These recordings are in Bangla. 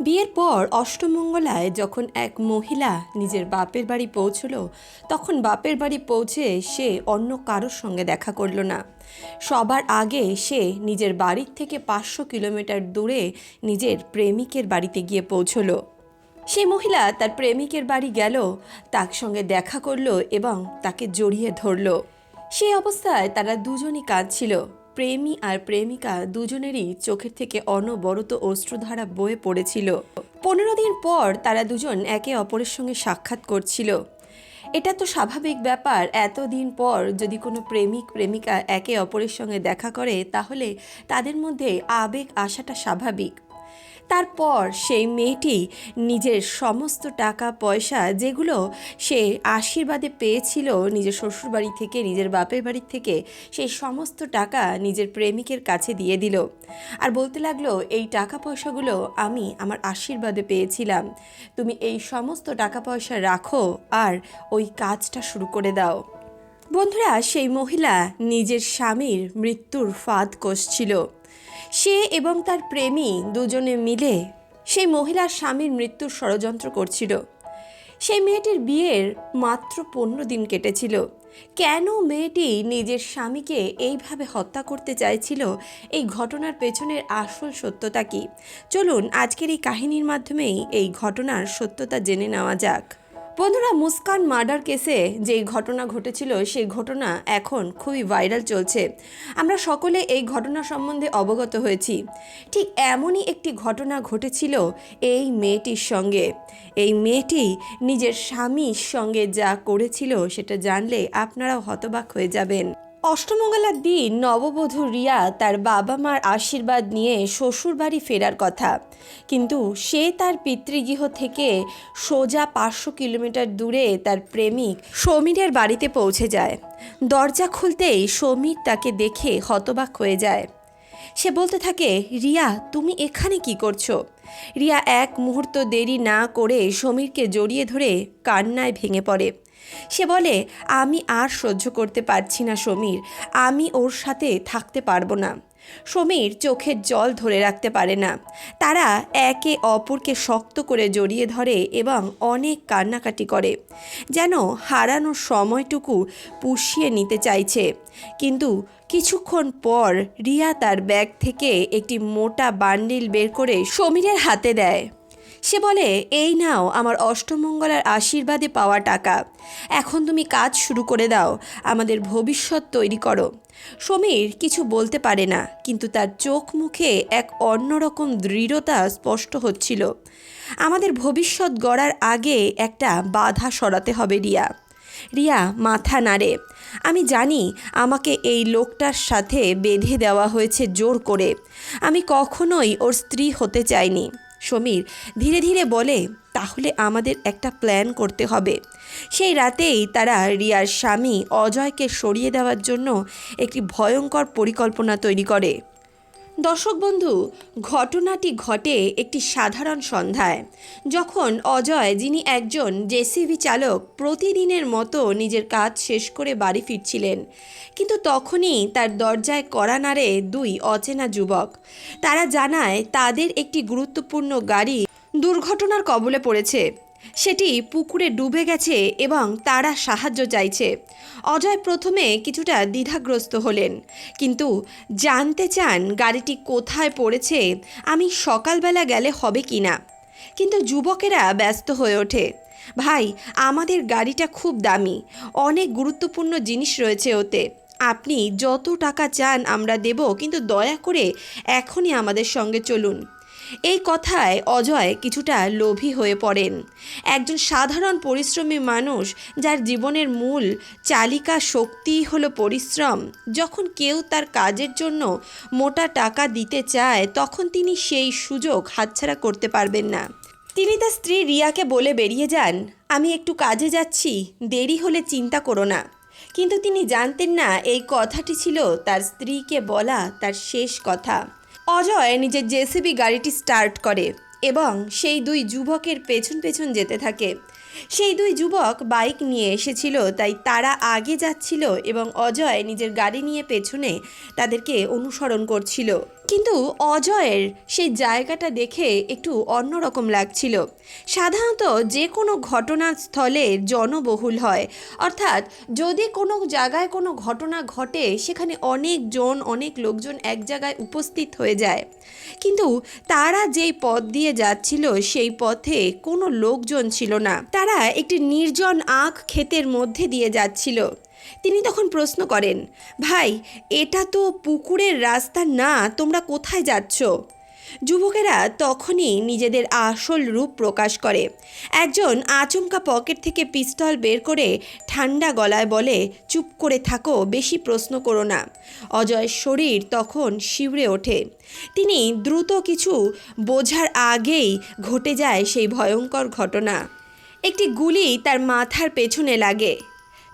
বিয়ের পর অষ্টমঙ্গলায় যখন এক মহিলা নিজের বাপের বাড়ি পৌঁছলো, তখন বাপের বাড়ি পৌঁছে সে অন্য কারোর সঙ্গে দেখা করল না। সবার আগে সে নিজের বাড়ির থেকে পাঁচশো কিলোমিটার দূরে নিজের প্রেমিকের বাড়িতে গিয়ে পৌঁছলো। সেই মহিলা তার প্রেমিকের বাড়ি গেল, তার সঙ্গে দেখা করল এবং তাকে জড়িয়ে ধরলো। সেই অবস্থায় তারা দুজনই কাঁদছিল। প্রেমী আর প্রেমিকা দুজনেরই চোখের থেকে অনবরত অশ্রুধারা বয়ে পড়েছিল। পনেরো দিন পর তারা দুজন একে অপরের সঙ্গে সাক্ষাৎ করছিল। এটা তো স্বাভাবিক ব্যাপার, এতদিন পর যদি কোনো প্রেমিক প্রেমিকা একে অপরের সঙ্গে দেখা করে, তাহলে তাদের মধ্যে আবেগ আসাটা স্বাভাবিক। তারপর সেই মেয়েটি নিজের সমস্ত টাকা, পয়সা যেগুলো সে আশীর্বাদে পেয়েছিল নিজের শ্বশুরবাড়ি থেকে, নিজের বাপের বাড়ি থেকে সেই সমস্ত টাকা নিজের প্রেমিকের কাছে দিয়ে দিল। আর বলতে লাগল, এই টাকা পয়সাগুলো আমি আমার আশীর্বাদে পেয়েছিলাম। তুমি এই সমস্ত টাকা পয়সা রাখো আর ওই কাজটা শুরু করে দাও। বন্ধুরা, সেই মহিলা নিজের স্বামীর মৃত্যুর ফাঁদ কষছিল। সে এবং তার প্রেমী দুজনে মিলে সেই মহিলার স্বামীর মৃত্যুর ষড়যন্ত্র করছিল। সেই মেয়েটির বিয়ের মাত্র পনেরো দিন কেটেছিল। কেন মেয়েটি নিজের স্বামীকে এইভাবে হত্যা করতে চাইছিল? এই ঘটনার পেছনের আসল সত্যতা কি? চলুন আজকের এই কাহিনীর মাধ্যমেই এই ঘটনার সত্যতা জেনে নেওয়া যাক। বন্ধুরা, মুস্কান মার্ডার কেসে যে ঘটনা ঘটেছিল, সেই ঘটনা এখন খুবই ভাইরাল চলছে। আমরা সকলে এই ঘটনা সম্বন্ধে অবগত হয়েছি। ঠিক এমনই একটি ঘটনা ঘটেছিল এই মেয়েটির সঙ্গে। এই মেয়েটি নিজের স্বামীর সঙ্গে যা করেছিল, সেটা জানলে আপনারাও হতবাক হয়ে যাবেন। অষ্টমঙ্গলার দিন নববধূ রিয়া তার বাবা মার আশীর্বাদ নিয়ে শ্বশুরবাড়ি ফেরার কথা। কিন্তু সে তার পিতৃগৃহ থেকে সোজা পাঁচশো কিলোমিটার দূরে তার প্রেমিক সমীরের বাড়িতে পৌঁছে যায়। দরজা খুলতেই সমীর তাকে দেখে হতবাক হয়ে যায়। সে বলতে থাকে, রিয়া, তুমি এখানে কি করছ? রিয়া এক মুহূর্ত দেরি না করে সমীরকে জড়িয়ে ধরে কান্নায় ভেঙে পড়ে। সে বলে, আমি আর সহ্য করতে পারছি না সমীর। আমি ওর সাথে থাকতে পারব না। সমীর চোখের জল ধরে রাখতে পারে না। তারা একে অপরকে শক্ত করে জড়িয়ে ধরে এবং অনেক কান্নাকাটি করে। যেন হারানোর সময়টুকু পুষিয়ে নিতে চাইছে। কিন্তু কিছুক্ষণ পর রিয়া তার ব্যাগ থেকে একটি মোটা বান্ডিল বের করে সমীরের হাতে দেয়। সে বলে, এই নাও, আমার অষ্টমঙ্গলার আশীর্বাদে পাওয়া টাকা। এখন তুমি কাজ শুরু করে দাও, আমাদের ভবিষ্যৎ তৈরি করো। সমীর কিছু বলতে পারে না, কিন্তু তার চোখ মুখে এক অন্যরকম দৃঢ়তা স্পষ্ট হচ্ছিল। আমাদের ভবিষ্যৎ গড়ার আগে একটা বাধা সরাতে হবে, রিয়া। রিয়া, মাথা নাড়ে। আমি জানি আমাকে এই লোকটার সাথে বেঁধে দেওয়া হয়েছে জোর করে। আমি কখনোই ওর স্ত্রী হতে চাইনি। সমীর ধীরে ধীরে বলে, তাহলে আমাদের একটা প্ল্যান করতে হবে। সেই রাতেই তারা রিয়ার স্বামী অজয়কে সরিয়ে দেওয়ার জন্য একটি ভয়ঙ্কর পরিকল্পনা তৈরি করে। দর্শক বন্ধু, ঘটনাটি ঘটে একটি সাধারণ সন্ধ্যায়। যখন অজয়, যিনি একজন জেসিবি চালক, প্রতিদিনের মতো নিজের কাজ শেষ করে বাড়ি ফিরছিলেন। কিন্তু তখনই তার দরজায় কড়া নাড়ে দুই অচেনা যুবক। তারা জানায়, তাদের একটি গুরুত্বপূর্ণ গাড়ি দুর্ঘটনার কবলে পড়েছে। সেটি পুকুরে ডুবে গেছে এবং তারা সাহায্য চাইছে। অজয় প্রথমে কিছুটা দ্বিধাগ্রস্ত হলেন, কিন্তু জানতে চান গাড়িটি কোথায় পড়েছে, আমি সকালবেলা গেলে হবে কি না। কিন্তু যুবকেরা ব্যস্ত হয়ে ওঠে, ভাই, আমাদের গাড়িটা খুব দামি, অনেক গুরুত্বপূর্ণ জিনিস রয়েছে ওতে। আপনি যত টাকা চান আমরা দেব, কিন্তু দয়া করে এখনই আমাদের সঙ্গে চলুন। এই কথায় অজয় কিছুটা লোভী হয়ে পড়েন। একজন সাধারণ পরিশ্রমী মানুষ যার জীবনের মূল চালিকা শক্তিই হলো পরিশ্রম, যখন কেউ তার কাজের জন্য মোটা টাকা দিতে চায়, তখন তিনি সেই সুযোগ হাতছাড়া করতে পারবেন না। তিনি তার স্ত্রী রিয়াকে বলে বেরিয়ে যান, আমি একটু কাজে যাচ্ছি, দেরি হলে চিন্তা করো না। কিন্তু তিনি জানতেন না এই কথাটি ছিল তার স্ত্রীকে বলা তার শেষ কথা। অজয় নিজের জেসিবি গাড়িটি স্টার্ট করে এবং সেই দুই যুবকের পেছন পেছন যেতে থাকে। সেই দুই যুবক বাইক নিয়ে এসেছিল, তাই তারা আগে যাচ্ছিল এবং অজয় নিজের গাড়ি নিয়ে পেছনে তাদেরকে অনুসরণ করছিল। কিন্তু অজয়ের সেই জায়গাটা দেখে একটু অন্যরকম লাগছিল। সাধারণত যে কোনো ঘটনাস্থলে জনবহুল হয়। অর্থাৎ যদি কোনো জায়গায় কোনো ঘটনা ঘটে, সেখানে অনেক জন অনেক লোকজন এক জায়গায় উপস্থিত হয়ে যায়। কিন্তু তারা যেই পথ দিয়ে যাচ্ছিল, সেই পথে কোনো লোকজন ছিল না। তারা একটি নির্জন আখ ক্ষেতের মধ্যে দিয়ে যাচ্ছিল। তিনি তখন প্রশ্ন করেন, ভাই, এটা তো পুকুরের রাস্তা না, তোমরা কোথায় যাচ্ছ? যুবকেরা তখনই নিজেদের আসল রূপ প্রকাশ করে। একজন আচমকা পকেট থেকে পিস্তল বের করে ঠান্ডা গলায় বলে, চুপ করে থাকো, বেশি প্রশ্ন করো না। অজয়ের শরীর তখন শিউরে ওঠে। তিনি দ্রুত কিছু বোঝার আগেই ঘটে যায় সেই ভয়ঙ্কর ঘটনা। একটি গুলি তার মাথার পেছনে লাগে।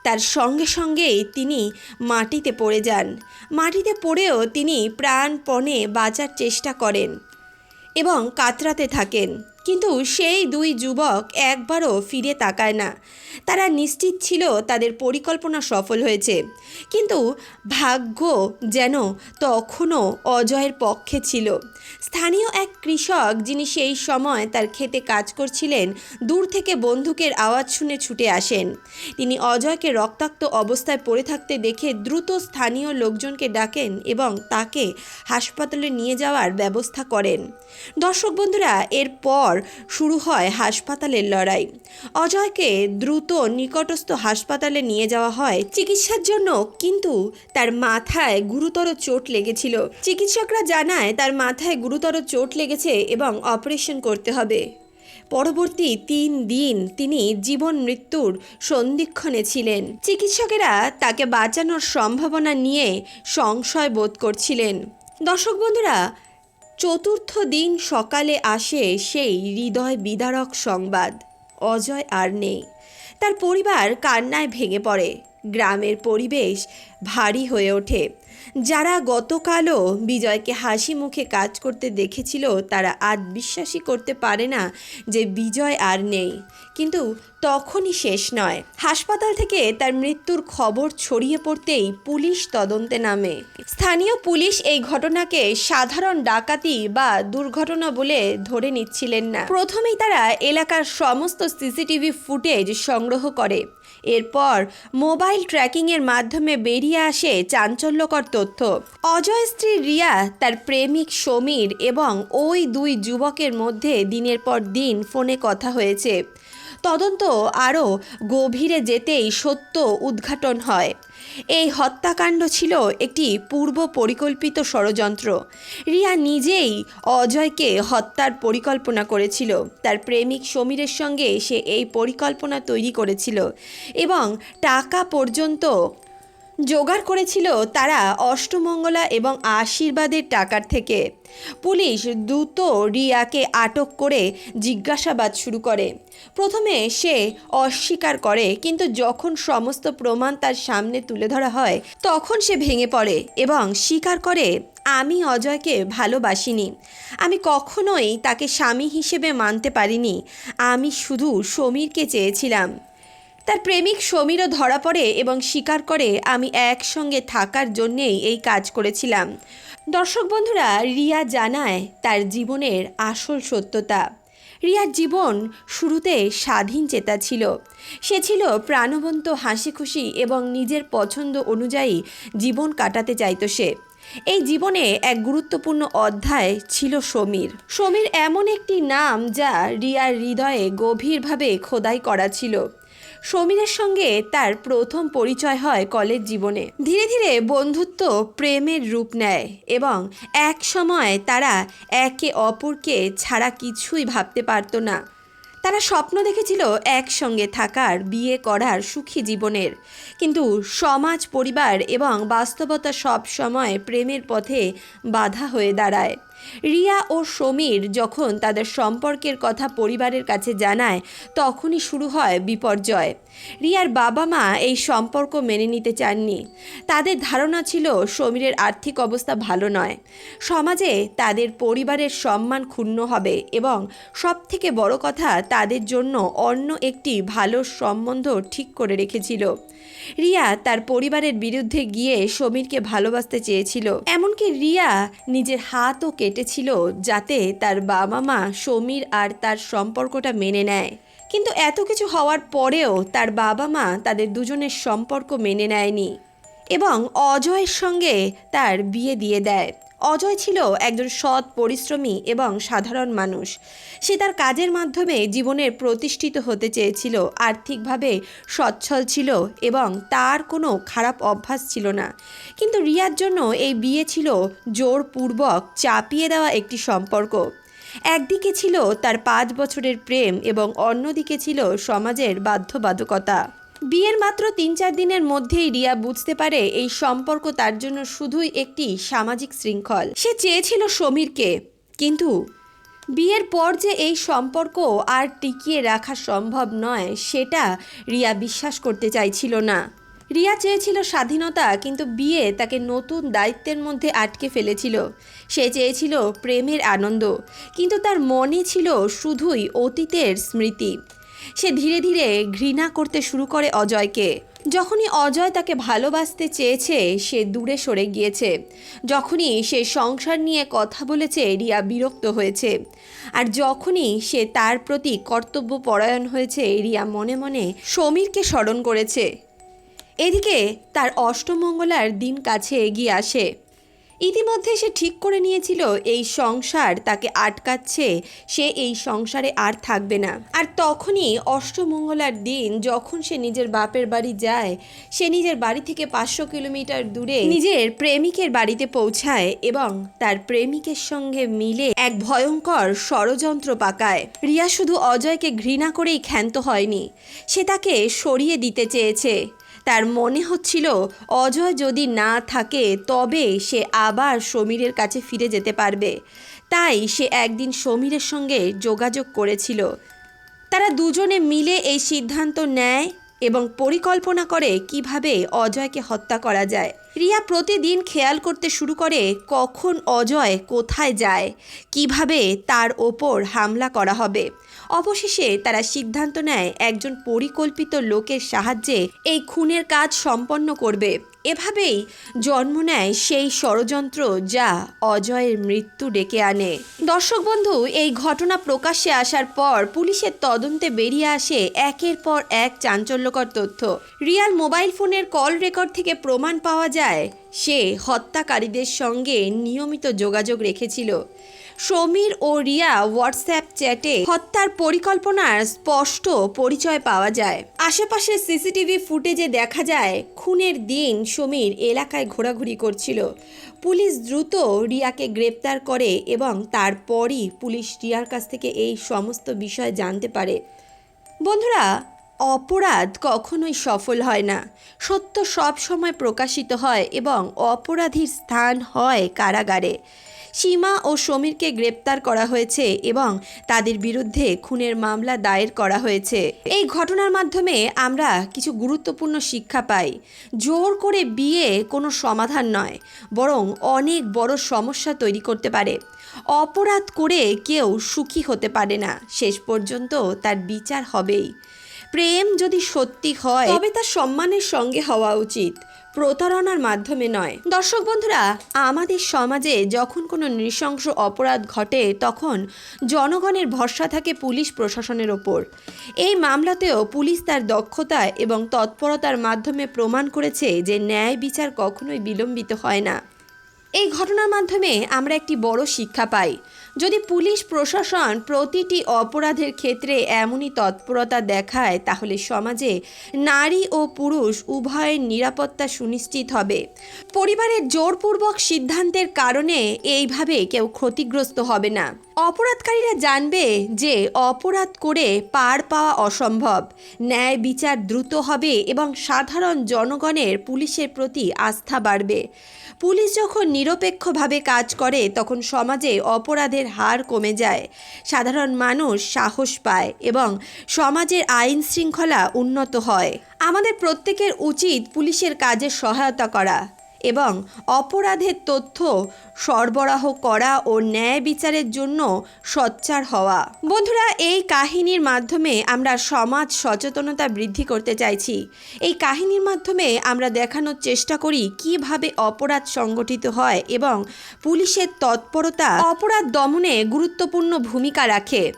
তার সঙ্গে সঙ্গেই তিনি মাটিতে পড়ে যান। মাটিতে পড়েও তিনি প্রাণপণে বাঁচার চেষ্টা করেন এবং কাতরাতে থাকেন। কিন্তু সেই দুই যুবক একবারও ফিরে তাকায় না। তারা নিশ্চিত ছিল তাদের পরিকল্পনা সফল হয়েছে। কিন্তু ভাগ্য যেন তখনও অজয়ের পক্ষে ছিল। স্থানীয় এক কৃষক যিনি সেই সময় তার খেতে কাজ করছিলেন, দূর থেকে বন্দুকের আওয়াজ শুনে ছুটে আসেন। তিনি অজয়কে রক্তাক্ত অবস্থায় পড়ে থাকতে দেখে দ্রুত স্থানীয় লোকজনকে ডাকেন এবং তাকে হাসপাতালে নিয়ে যাওয়ার ব্যবস্থা করেন। দর্শক বন্ধুরা, এরপর শুরু হয় হাসপাতালের লড়াই। অজয়কে দ্রুত নিকটস্থ হাসপাতালে নিয়ে যাওয়া হয় চিকিৎসার জন্য, কিন্তু তার মাথায় গুরুতর চোট লেগেছিল। চিকিৎসকরা জানায় তার মাথায় গুরুতর চোট লেগেছে এবং অপারেশন করতে হবে। পরবর্তী তিন দিন তিনি জীবন মৃত্যুর সন্ধিক্ষণে ছিলেন। চিকিৎসকেরা তাকে বাঁচানোর সম্ভাবনা নিয়ে সংশয় বোধ করছিলেন। দর্শক বন্ধুরা চতুর্থ দিন সকালে আসে সেই হৃদয় বিদারক সংবাদ। অজয় আর নেই। তার পরিবার কান্নায় ভেঙে পড়ে। গ্রামের পরিবেশ ভারী হয়ে ওঠে। যারা গতকালও বিজয়কে হাসি মুখে কাজ করতে দেখেছিল, তারা আজ বিশ্বাসই করতে পারে না যে বিজয় আর নেই। কিন্তু তখনই শেষ নয়। হাসপাতাল থেকে তার মৃত্যুর খবর ছড়িয়ে পড়তেই পুলিশ তদন্তে নামে। স্থানীয় পুলিশ এই ঘটনাকে সাধারণ ডাকাতি বা দুর্ঘটনা বলে ধরে নিচ্ছিলেন না। প্রথমেই তারা এলাকার সমস্ত সিসিটিভি ফুটেজ সংগ্রহ করে। এরপর মোবাইল ট্র্যাকিংয়ের মাধ্যমে বেরিয়ে আসে চাঞ্চল্যকর তথ্য। অজয় স্ত্রী রিয়া, তার প্রেমিক সমীর এবং ওই দুই যুবকের মধ্যে দিনের পর দিন ফোনে কথা হয়েছে। তদন্ত আরও গভীরে যেতেই সত্য উদ্ঘাটন হয়। এই হত্যাকাণ্ড ছিল একটি পূর্ব পরিকল্পিত ষড়যন্ত্র। রিয়া নিজেই অজয়কে হত্যার পরিকল্পনা করেছিল। তার প্রেমিক সমীরের সঙ্গে সে এই পরিকল্পনা তৈরি করেছিল এবং টাকা পর্যন্ত জোগাড় করেছিল তারা অষ্টমঙ্গলা এবং আশীর্বাদের টাকার থেকে। পুলিশ দ্রুত রিয়াকে আটক করে জিজ্ঞাসাবাদ শুরু করে। প্রথমে সে অস্বীকার করে, কিন্তু যখন সমস্ত প্রমাণ তার সামনে তুলে ধরা হয়, তখন সে ভেঙে পড়ে এবং স্বীকার করে, আমি অজয়কে ভালোবাসিনি। আমি কখনোই তাকে স্বামী হিসেবে মানতে পারিনি। আমি শুধু সমীরকে চেয়েছিলাম। তার প্রেমিক সমীরও ধরা পড়ে এবং স্বীকার করে, আমি একসঙ্গে থাকার জন্যেই এই কাজ করেছিলাম। দর্শক বন্ধুরা, রিয়া জানায় তার জীবনের আসল সত্যতা। রিয়ার জীবন শুরুতে স্বাধীন চেতা ছিল। সে ছিল প্রাণবন্ত হাসি খুশি এবং নিজের পছন্দ অনুযায়ী জীবন কাটাতে চাইতো সে। এই জীবনে এক গুরুত্বপূর্ণ অধ্যায় ছিল সমীর। সমীর এমন একটি নাম যা রিয়ার হৃদয়ে গভীরভাবে খোদাই করা ছিল। সমীরের সঙ্গে তার প্রথম পরিচয় হয় কলেজ জীবনে। ধীরে ধীরে বন্ধুত্ব প্রেমের রূপ নেয় এবং এক সময় তারা একে অপরকে ছাড়া কিছুই ভাবতে পারতো না। তারা স্বপ্ন দেখেছিল একসঙ্গে থাকার, বিয়ে করার সুখী জীবনের। কিন্তু সমাজ, পরিবার এবং বাস্তবতা সব সময় প্রেমের পথে বাধা হয়ে দাঁড়ায়। রিয়া ও সমীর যখন তাদের সম্পর্কের কথা পরিবারের কাছে জানায়, তখনই শুরু হয় বিপর্যয়। রিয়ার বাবা মা এই সম্পর্ক মেনে নিতে চাননি। তাদের ধারণা ছিল সমীরের আর্থিক অবস্থা ভালো নয়। সমাজে তাদের পরিবারের সম্মান ক্ষুণ্ণ হবে এবং সবথেকে বড় কথা তাদের জন্য অন্য একটি ভালো সম্বন্ধ ঠিক করে রেখেছিল। রিয়া তার পরিবারের বিরুদ্ধে গিয়ে সমীরকে ভালোবাসতে চেয়েছিল। এমনকি রিয়া নিজের হাতও কেটেছিল যাতে তার বাবা মা সমীর আর তার সম্পর্কটা মেনে নেয়। কিন্তু এত কিছু হওয়ার পরেও তার বাবা মা তাদের দুজনের সম্পর্ক মেনে নেয়নি এবং অজয়ের সঙ্গে তার বিয়ে দিয়ে দেয়। অজয় ছিল একজন সৎ পরিশ্রমী এবং সাধারণ মানুষ। সে তার কাজের মাধ্যমে জীবনের প্রতিষ্ঠিত হতে চেয়েছিল, আর্থিকভাবে সচ্ছল ছিল এবং তার কোনো খারাপ অভ্যাস ছিল না। কিন্তু রিয়ার জন্য এই বিয়ে ছিল জোরপূর্বক চাপিয়ে দেওয়া একটি সম্পর্ক। একদিকে ছিল তার পাঁচ বছরের প্রেম এবং অন্যদিকে ছিল সমাজের বাধ্যবাধকতা। বিয়ের মাত্র তিন চার দিনের মধ্যেই রিয়া বুঝতে পারে এই সম্পর্ক তার জন্য শুধুই একটি সামাজিক শৃঙ্খল। সে চেয়েছিল সমীরকে, কিন্তু বিয়ের পর যে এই সম্পর্ক আর টিকিয়ে রাখা সম্ভব নয়, সেটা রিয়া বিশ্বাস করতে চাইছিল না। রিয়া চেয়েছিল স্বাধীনতা, কিন্তু বিয়ে তাকে নতুন দায়িত্বের মধ্যে আটকে ফেলেছিল। সে চেয়েছিল প্রেমের আনন্দ, কিন্তু তার মনে ছিল শুধুই অতীতের স্মৃতি। সে ধীরে ধীরে ঘৃণা করতে শুরু করে অজয়কে। যখনই অজয় তাকে ভালোবাসতে চেয়েছে, সে দূরে সরে গিয়েছে। যখনই সে সংসার নিয়ে কথা বলেছে, রিয়া বিরক্ত হয়েছে। আর যখনই সে তার প্রতি কর্তব্য পরায়ণ হয়েছে, রিয়া মনে মনে সমীরকে স্মরণ করেছে। এদিকে তার অষ্টমঙ্গলার দিন কাছে এগিয়ে আসে। ইতিমধ্যে সে ঠিক করে নিয়েছিল, এই সংসার তাকে আটকাচ্ছে, সে এই সংসারে আর থাকবে না। আর তখনই অষ্টমঙ্গলার দিন যখন সে নিজের বাপের বাড়ি যায়, সে নিজের বাড়ি থেকে পাঁচশো কিলোমিটার দূরে নিজের প্রেমিকের বাড়িতে পৌঁছায় এবং তার প্রেমিকের সঙ্গে মিলে এক ভয়ঙ্কর ষড়যন্ত্র পাকায়। রিয়া শুধু অজয়কে ঘৃণা করেই ক্ষান্ত হয়নি, সে তাকে সরিয়ে দিতে চেয়েছে। তার মনে হচ্ছিল অজয় যদি না থাকে, তবে সে আবার সমীরের কাছে ফিরে যেতে পারবে। তাই সে একদিন সমীরের সঙ্গে যোগাযোগ করেছিল। তারা দুজনে মিলে এই সিদ্ধান্ত নেয় এবং পরিকল্পনা করে কীভাবে অজয়কে হত্যা করা যায়। রিয়া প্রতিদিন খেয়াল করতে শুরু করে কখন অজয় কোথায় যায়, কীভাবে তার ওপর হামলা করা হবে। অবশেষে তারা সিদ্ধান্ত নেয় একজন পরিকল্পিত লোকের সাহায্যে এই খুনের কাজ সম্পন্ন করবে। এভাবেই জন্ম নেয় সেই ষড়যন্ত্র যা অজয়ের মৃত্যু ডেকে আনে। দর্শক বন্ধু, এই ঘটনা প্রকাশ্যে আসার পর পুলিশের তদন্তে বেরিয়ে আসে একের পর এক চাঞ্চল্যকর তথ্য। রিয়াল মোবাইল ফোনের কল রেকর্ড থেকে প্রমাণ পাওয়া যায়, সে হত্যাকারীদের সঙ্গে নিয়মিত যোগাযোগ রেখেছিল। সমীর ও রিয়া হোয়াটসঅ্যাপ চ্যাটে হত্যার পরিকল্পনার স্পষ্ট পরিচয় পাওয়া যায়। আশেপাশের সিসিটিভি ফুটেজে দেখা যায়, খুনের দিন সমীর এলাকায় ঘোরাঘুরি করছিল। পুলিশ দ্রুত রিয়াকে গ্রেপ্তার করে এবং তারপরই পুলিশ রিয়ার কাছ থেকে এই সমস্ত বিষয় জানতে পারে। বন্ধুরা অপরাধ কখনোই সফল হয় না। সত্য সব সময় প্রকাশিত হয় এবং অপরাধীর স্থান হয় কারাগারে। সীমা ও সমীরকে গ্রেপ্তার করা হয়েছে এবং তাদের বিরুদ্ধে খুনের মামলা দায়ের করা হয়েছে। এই ঘটনার মাধ্যমে আমরা কিছু গুরুত্বপূর্ণ শিক্ষা পাই। জোর করে বিয়ে কোনো সমাধান নয়, বরং অনেক বড় সমস্যা তৈরি করতে পারে। অপরাধ করে কেউ সুখী হতে পারে না। শেষ পর্যন্ত তার বিচার হবেই। প্রেম যদি সত্যি হয় তবে তা সম্মানের সঙ্গে হওয়া উচিত, প্রতারণার মাধ্যমে নয়। দর্শক বন্ধুরা, আমাদের সমাজে যখন কোনো নৃশংস অপরাধ ঘটে, তখন জনগণের ভরসা থাকে পুলিশ প্রশাসনের ওপর। এই মামলাতেও পুলিশ তার দক্ষতা এবং তৎপরতার মাধ্যমে প্রমাণ করেছে যে ন্যায় বিচার কখনোই বিলম্বিত হয় না। এই ঘটনার মাধ্যমে আমরা একটি বড় শিক্ষা পাই। যদি পুলিশ প্রশাসন প্রতিটি অপরাধের ক্ষেত্রে এমনই তৎপরতা দেখায়, তাহলে সমাজে নারী ও পুরুষ উভয়ের নিরাপত্তা সুনিশ্চিত হবে। পরিবারের জোরপূর্বক সিদ্ধান্তের কারণে এইভাবে কেউ ক্ষতিগ্রস্ত হবে না। অপরাধকারীরা জানবে যে অপরাধ করে পার পাওয়া অসম্ভব। ন্যায় বিচার দ্রুত হবে এবং সাধারণ জনগণের পুলিশের প্রতি আস্থা বাড়বে। পুলিশ যখন নিরপেক্ষভাবে কাজ করে, তখন সমাজে অপরাধের হার কমে যায়। সাধারণ মানুষ সাহস পায় এবং সমাজের আইন শৃঙ্খলা উন্নত হয়। আমাদের প্রত্যেকের উচিত পুলিশের কাজে সহায়তা করা। এবং অপরাধের তথ্য সরবরাহ করা ও ন্যায় বিচারের জন্য সোচ্চার হওয়া। বন্ধুরা, এই কাহিনীর মাধ্যমে আমরা সমাজ সচেতনতা বৃদ্ধি করতে চাইছি। এই কাহিনীর মাধ্যমে আমরা দেখানোর চেষ্টা করি কীভাবে অপরাধ সংগঠিত হয় এবং পুলিশের তৎপরতা অপরাধ দমনে গুরুত্বপূর্ণ ভূমিকা রাখে।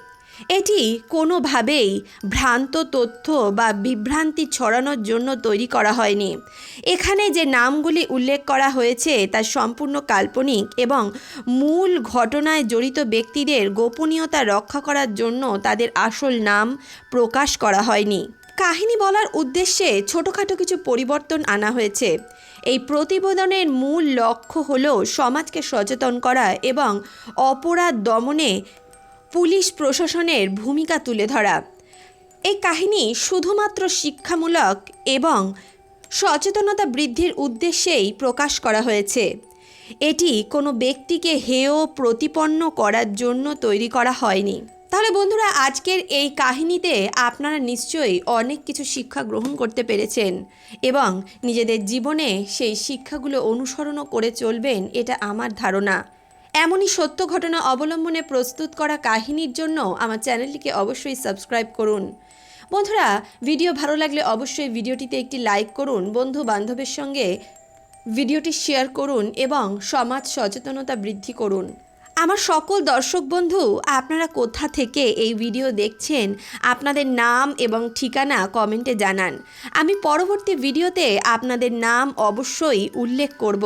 এটি কোনোভাবেই ভ্রান্ত তথ্য বা বিভ্রান্তি ছড়ানোর জন্য তৈরি করা হয়নি। এখানে যে নামগুলি উল্লেখ করা হয়েছে তা সম্পূর্ণ কাল্পনিক এবং মূল ঘটনায় জড়িত ব্যক্তিদের গোপনীয়তা রক্ষা করার জন্য তাদের আসল নাম প্রকাশ করা হয়নি। কাহিনী বলার উদ্দেশ্যে ছোটোখাটো কিছু পরিবর্তন আনা হয়েছে। এই প্রতিবেদনের মূল লক্ষ্য হল সমাজকে সচেতন করা এবং অপরাধ দমনে পুলিশ প্রশাসনের ভূমিকা তুলে ধরা। এই কাহিনী শুধুমাত্র শিক্ষামূলক এবং সচেতনতা বৃদ্ধির উদ্দেশ্যেই প্রকাশ করা হয়েছে। এটি কোনো ব্যক্তিকে হেয়, প্রতিপন্ন করার জন্য তৈরি করা হয়নি। তাহলে বন্ধুরা, আজকের এই কাহিনীতে আপনারা নিশ্চয়ই অনেক কিছু শিক্ষা গ্রহণ করতে পেরেছেন এবং নিজেদের জীবনে সেই শিক্ষাগুলো অনুসরণও করে চলবেন, এটা আমার ধারণা। এমনই সত্য ঘটনা অবলম্বনে প্রস্তুত করা কাহিনীর জন্য আমার চ্যানেলটিকে অবশ্যই সাবস্ক্রাইব করুন। বন্ধুরা, ভিডিও ভালো লাগলে অবশ্যই ভিডিওটিতে একটি লাইক করুন বন্ধু বান্ধবের সঙ্গে ভিডিওটি শেয়ার করুন এবং সমাজ সচেতনতা বৃদ্ধি করুন। আমার সকল দর্শক বন্ধু, আপনারা কোথা থেকে এই ভিডিও দেখছেন, আপনাদের নাম এবং ঠিকানা কমেন্টে জানান। আমি পরবর্তী ভিডিওতে আপনাদের নাম অবশ্যই উল্লেখ করব।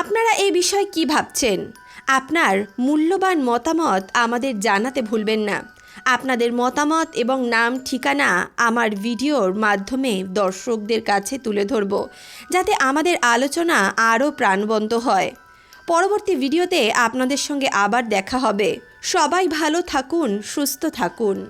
আপনারা এই বিষয়ে কি ভাবছেন? আপনার মূল্যবান মতামত আমাদের জানাতে ভুলবেন না। আপনাদের মতামত এবং নাম, ঠিকানা আমার ভিডিওর মাধ্যমে দর্শকদের কাছে তুলে ধরব, যাতে আমাদের আলোচনা আরও প্রাণবন্ত হয়। পরবর্তী ভিডিওতে আপনাদের সঙ্গে আবার দেখা হবে। সবাই ভালো থাকুন, সুস্থ থাকুন।